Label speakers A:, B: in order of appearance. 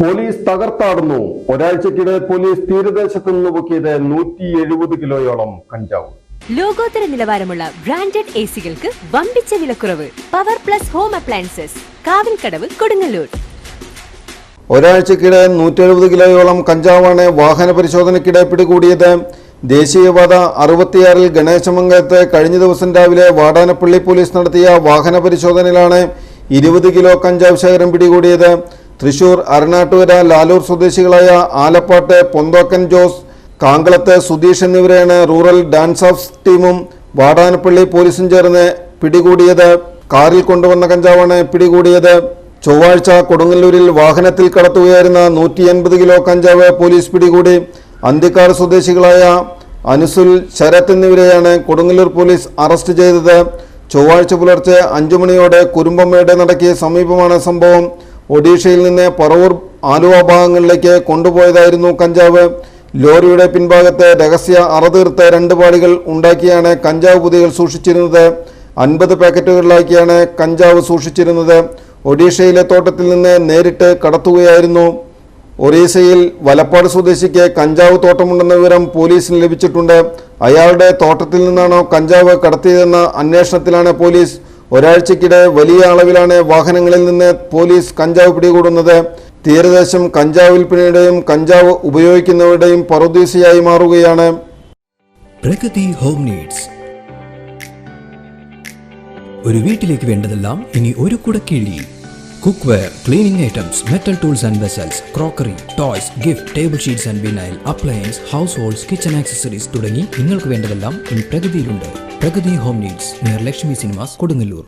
A: Police തകർത്താടുന്നു. ഒരാഴ്ചക്കിടെ police തീരദേശത്ത് നിന്ന് പൊക്കിയത് നൂറ്റി എഴുപത് കിലോയോളം കഞ്ചാവ്.
B: ലോകോത്തര നിലവാരമുള്ള ബ്രാൻഡഡ് എ സികൾക്ക് വമ്പിച്ച വിലക്കുറവ്. Power Plus Home Appliances Kavilkadavu Kodungallur.
C: ഒരാഴ്ചക്കിടെ നൂറ്റെഴുപത് കിലോയോളം കഞ്ചാവാണ് വാഹന പരിശോധനയ്ക്കിടെ പിടികൂടിയത്. ദേശീയപാത അറുപത്തിയാറിൽ ഗണേശമംഗലത്ത് കഴിഞ്ഞ ദിവസം രാവിലെ വാടാനപ്പള്ളി പോലീസ് നടത്തിയ വാഹന പരിശോധനയിലാണ് ഇരുപത് കിലോ കഞ്ചാവ് ശേഖരം പിടികൂടിയത്. തൃശൂർ അരണാട്ടുകര ലാലൂർ സ്വദേശികളായ ആലപ്പാട്ട് പൊന്തോക്കൻ ജോസ് കാങ്കളത്ത് സുധീഷ് എന്നിവരെയാണ് റൂറൽ ഡാൻസ് ഓഫ് ടീമും വാടാനപ്പള്ളി പോലീസും ചേർന്ന് പിടികൂടിയത്. കാറിൽ കൊണ്ടുവന്ന കഞ്ചാവാണ് പിടികൂടിയത്. ചൊവ്വാഴ്ച കൊടുങ്ങല്ലൂരിൽ വാഹനത്തിൽ കടത്തുകയായിരുന്ന നൂറ്റി എൺപത് കിലോ കഞ്ചാവ് പോലീസ് പിടികൂടി. അന്തിക്കാട് സ്വദേശികളായ അനുസുൽ ശരത് എന്നിവരെയാണ് കൊടുങ്ങല്ലൂർ പോലീസ് അറസ്റ്റ് ചെയ്തത്. ചൊവ്വാഴ്ച പുലർച്ചെ അഞ്ചു മണിയോടെ കുരുമ്പമ്മയുടെ നടക്കിയ സമീപമാണ് സംഭവം. ഒഡീഷയിൽ നിന്ന് പറവൂർ ആലുവ ഭാഗങ്ങളിലേക്ക് കൊണ്ടുപോയതായിരുന്നു കഞ്ചാവ്. ലോറിയുടെ പിൻഭാഗത്ത് രഹസ്യ അറതീർത്ത രണ്ട് പാളികൾ ഉണ്ടാക്കിയാണ് കഞ്ചാവ് പുതികൾ സൂക്ഷിച്ചിരുന്നത്. അൻപത് പാക്കറ്റുകളിലാക്കിയാണ് കഞ്ചാവ് സൂക്ഷിച്ചിരുന്നത്. ഒഡീഷയിലെ തോട്ടത്തിൽ നിന്ന് നേരിട്ട് കടത്തുകയായിരുന്നു. ഒറീസയിൽ വലപ്പാട് സ്വദേശിക്ക് കഞ്ചാവ് തോട്ടമുണ്ടെന്ന വിവരം പോലീസിന് ലഭിച്ചിട്ടുണ്ട്. അയാളുടെ തോട്ടത്തിൽ നിന്നാണോ കഞ്ചാവ് കടത്തിയതെന്ന അന്വേഷണത്തിലാണ് പോലീസ് ഒരാഴ്ചക്കിടെ വലിയ അളവിലാണ് വാഹനങ്ങളിൽ നിന്ന് പോലീസ് കഞ്ചാവ് പിടികൂടുന്നത്. തീരദേശം കഞ്ചാവ് വിൽപ്പനയുടെയും കഞ്ചാവ് ഉപയോഗിക്കുന്നവരുടെയും പറുദീസയായി മാറുകയാണ്.
D: Pragathi Home Needs. ഒരു വീട്ടിലേക്ക് വേണ്ടതെല്ലാം ഇനി ഒരു കുടക്കീഴിൽ cookware cleaning items metal tools and vessels crockery toys gift table sheets and vinyl appliance households kitchen accessories തുടങ്ങി നിങ്ങൾക്ക് വേണ്ടതെല്ലാം ഇനി പ്രഗതിയിലുണ്ട് Pragathi Home Needs near Lakshmi Cinemas Kodungallur.